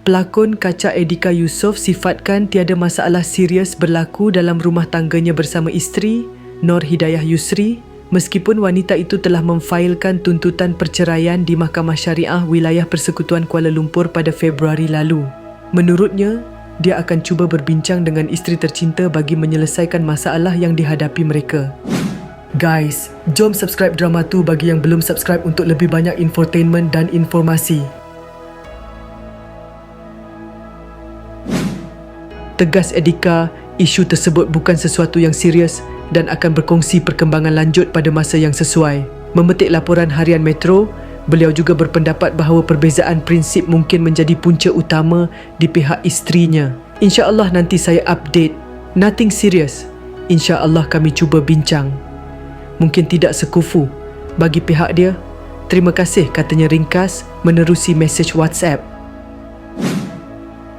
Pelakon kaca Edika Yusof sifatkan tiada masalah serius berlaku dalam rumah tangganya bersama isteri, Nur Hidayah Yusri, meskipun wanita itu telah memfailkan tuntutan perceraian di Mahkamah Syariah Wilayah Persekutuan Kuala Lumpur pada Februari lalu. Menurutnya, dia akan cuba berbincang dengan isteri tercinta bagi menyelesaikan masalah yang dihadapi mereka. Guys, jom subscribe drama tu bagi yang belum subscribe untuk lebih banyak infotainment dan informasi. Tegas Edika, isu tersebut bukan sesuatu yang serius dan akan berkongsi perkembangan lanjut pada masa yang sesuai. Memetik laporan harian Metro, beliau juga berpendapat bahawa perbezaan prinsip mungkin menjadi punca utama di pihak isterinya. InsyaAllah nanti saya update. Nothing serious. InsyaAllah kami cuba bincang. Mungkin tidak sekufu. Bagi pihak dia, terima kasih katanya ringkas menerusi mesej WhatsApp.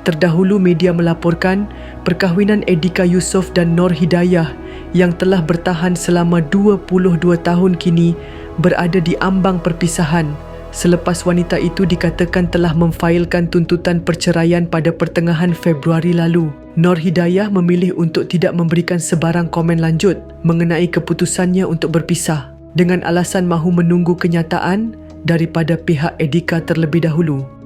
Terdahulu media melaporkan perkahwinan Edika Yusof dan Nur Hidayah yang telah bertahan selama 22 tahun kini berada di ambang perpisahan selepas wanita itu dikatakan telah memfailkan tuntutan perceraian pada pertengahan Februari lalu. Nur Hidayah memilih untuk tidak memberikan sebarang komen lanjut mengenai keputusannya untuk berpisah dengan alasan mahu menunggu kenyataan daripada pihak Edika terlebih dahulu.